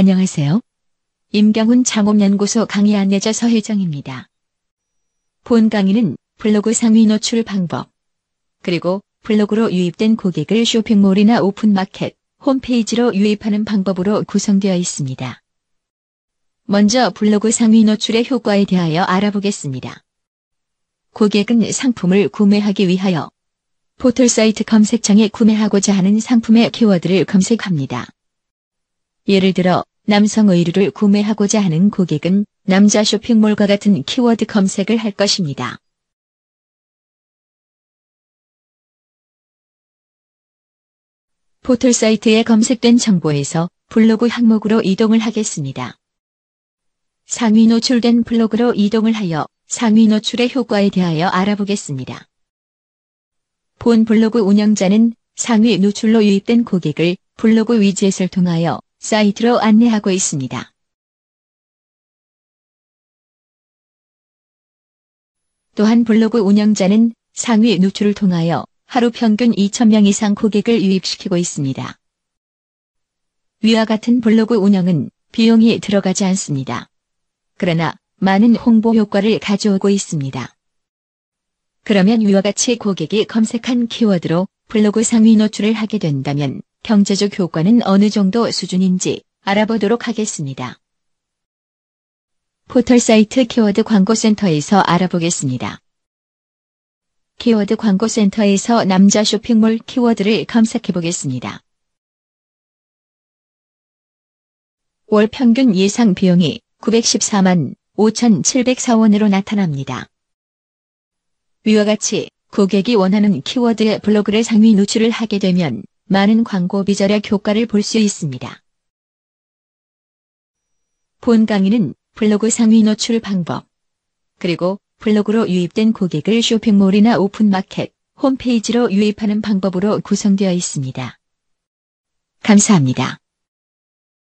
안녕하세요. 임경훈 창업연구소 강의 안내자 서혜정입니다. 본 강의는 블로그 상위 노출 방법, 그리고 블로그로 유입된 고객을 쇼핑몰이나 오픈마켓, 홈페이지로 유입하는 방법으로 구성되어 있습니다. 먼저 블로그 상위 노출의 효과에 대하여 알아보겠습니다. 고객은 상품을 구매하기 위하여 포털사이트 검색창에 구매하고자 하는 상품의 키워드를 검색합니다. 예를 들어 남성 의류를 구매하고자 하는 고객은 남자 쇼핑몰과 같은 키워드 검색을 할 것입니다. 포털 사이트에 검색된 정보에서 블로그 항목으로 이동을 하겠습니다. 상위 노출된 블로그로 이동을 하여 상위 노출의 효과에 대하여 알아보겠습니다. 본 블로그 운영자는 상위 노출로 유입된 고객을 블로그 위젯을 통하여 사이트로 안내하고 있습니다. 또한 블로그 운영자는 상위 노출을 통하여 하루 평균 2,000명 이상 고객을 유입시키고 있습니다. 위와 같은 블로그 운영은 비용이 들어가지 않습니다. 그러나 많은 홍보 효과를 가져오고 있습니다. 그러면 위와 같이 고객이 검색한 키워드로 블로그 상위 노출을 하게 된다면 경제적 효과는 어느 정도 수준인지 알아보도록 하겠습니다. 포털 사이트 키워드 광고센터에서 알아보겠습니다. 키워드 광고센터에서 남자 쇼핑몰 키워드를 검색해 보겠습니다. 월 평균 예상 비용이 914만 5,704원으로 나타납니다. 위와 같이 고객이 원하는 키워드의 블로그를 상위 노출을 하게 되면 많은 광고 비 절약 효과를 볼 수 있습니다. 본 강의는 블로그 상위 노출 방법, 그리고 블로그로 유입된 고객을 쇼핑몰이나 오픈마켓, 홈페이지로 유입하는 방법으로 구성되어 있습니다. 감사합니다.